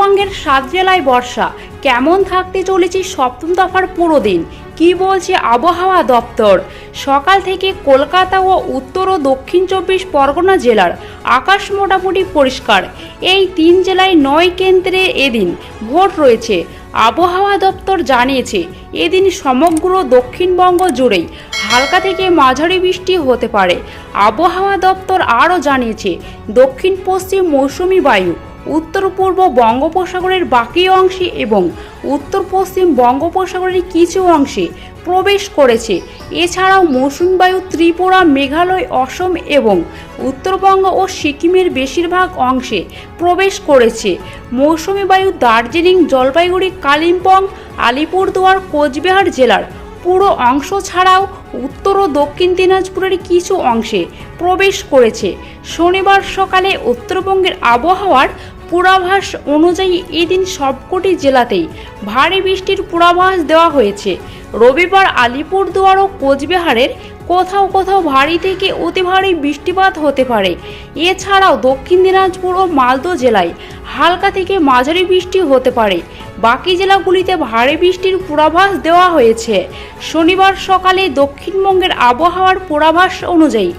উত্তরবঙ্গের সাত জেলায় বর্ষা। কেমন থাকতে চলেছে সপ্তম দফার পুরো দিন? কি বলছে আবহাওয়া দপ্তর? সকাল থেকে কলকাতা ও উত্তর ও দক্ষিণ চব্বিশ পরগনা জেলার আকাশ মোটামুটি পরিষ্কার। এই তিন জেলায় নয় কেন্দ্রে এদিন ভোট রয়েছে। আবহাওয়া দপ্তর জানিয়েছে, এদিন সমগ্র দক্ষিণবঙ্গ জুড়েই হালকা থেকে মাঝারি বৃষ্টি হতে পারে। আবহাওয়া দপ্তর আরও জানিয়েছে দক্ষিণ পশ্চিম মৌসুমি বায়ু উত্তর পূর্ব বঙ্গোপসাগরের বাকি অংশে এবং উত্তর পশ্চিম বঙ্গোপসাগরের কিছু অংশে প্রবেশ করেছে। এছাড়াও মৌসুমী বায়ু ত্রিপুরা, মেঘালয়, অসম এবং উত্তরবঙ্গ ও সিকিমের বেশিরভাগ অংশে প্রবেশ করেছে। মৌসুমী বায়ু দার্জিলিং, জলপাইগুড়ি, কালিম্পং, আলিপুরদুয়ার, কোচবিহার জেলার পুরো অংশ ছাড়াও উত্তর ও দক্ষিণ দিনাজপুরের কিছু অংশে প্রবেশ করেছে। শনিবার সকালে উত্তরবঙ্গের আবহাওয়ার পূর্বাভাস অনুযায়ী এদিন সবকটি জেলাতেই ভারী বৃষ্টির পূর্বাভাস দেওয়া হয়েছে। রবিবার আলিপুরদুয়ার ও কোচবিহারের কোথাও কোথাও ভারী থেকে অতি ভারী বৃষ্টিপাত হতে পারে। এছাড়াও দক্ষিণ দিনাজপুর ও মালদহ জেলায় হালকা থেকে মাঝারি বৃষ্টি হতে পারে। বাকি জেলাগুলিতে ভারী বৃষ্টির পূর্বাভাস দেওয়া হয়েছে। শনিবার সকালে দক্ষিণবঙ্গের আবহাওয়ার পূর্বাভাস অনুযায়ী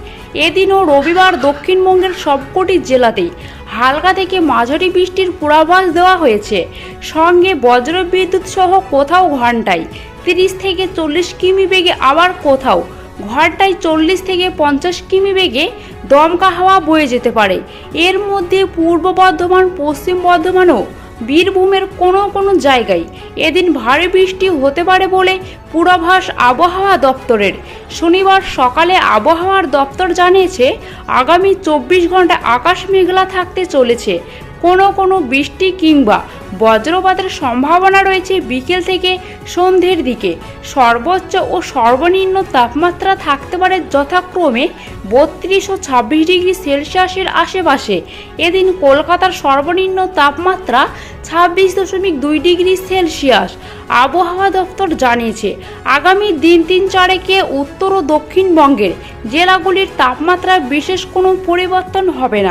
এদিনও রবিবার দক্ষিণবঙ্গের সবকটি জেলাতেই হালকা থেকে মাঝারি বৃষ্টির পূর্বাভাস দেওয়া হয়েছে। সঙ্গে বজ্রবিদ্যুৎ সহ কোথাও ঘন্টায় তিরিশ থেকে চল্লিশ কিমি বেগে, আবার কোথাও ঘন্টায় চল্লিশ থেকে পঞ্চাশ কিমি বেগে দমকা হাওয়া বয়ে যেতে পারে। এর মধ্যে পূর্ব বর্ধমান, পশ্চিম বর্ধমানও বীরভূমের কোনো কোনো জায়গায়। এদিন ভারী বৃষ্টি হতে পারে বলে পূর্বাভাস আবহাওয়া দপ্তরের। শনিবার সকালে আবহাওয়ার দপ্তর জানিয়েছে, আগামী চব্বিশ ঘণ্টা আকাশ মেঘলা থাকতে চলেছে। কোনো কোনো বৃষ্টি কিংবা বজ্রপাতের সম্ভাবনা রয়েছে বিকেল থেকে সন্ধ্যের দিকে। সর্বোচ্চ ও সর্বনিম্ন তাপমাত্রা থাকতে পারে যথাক্রমে বত্রিশ ও ছাব্বিশ ডিগ্রি সেলসিয়াসের আশেপাশে। এদিন কলকাতার সর্বনিম্ন তাপমাত্রা ছাব্বিশ দশমিক দুই ডিগ্রি সেলসিয়াস, আবহাওয়া দপ্তর জানিয়েছে। আগামী দিন তিন চারেকে উত্তর ও দক্ষিণবঙ্গের জেলাগুলির তাপমাত্রায় বিশেষ কোনো পরিবর্তন হবে না।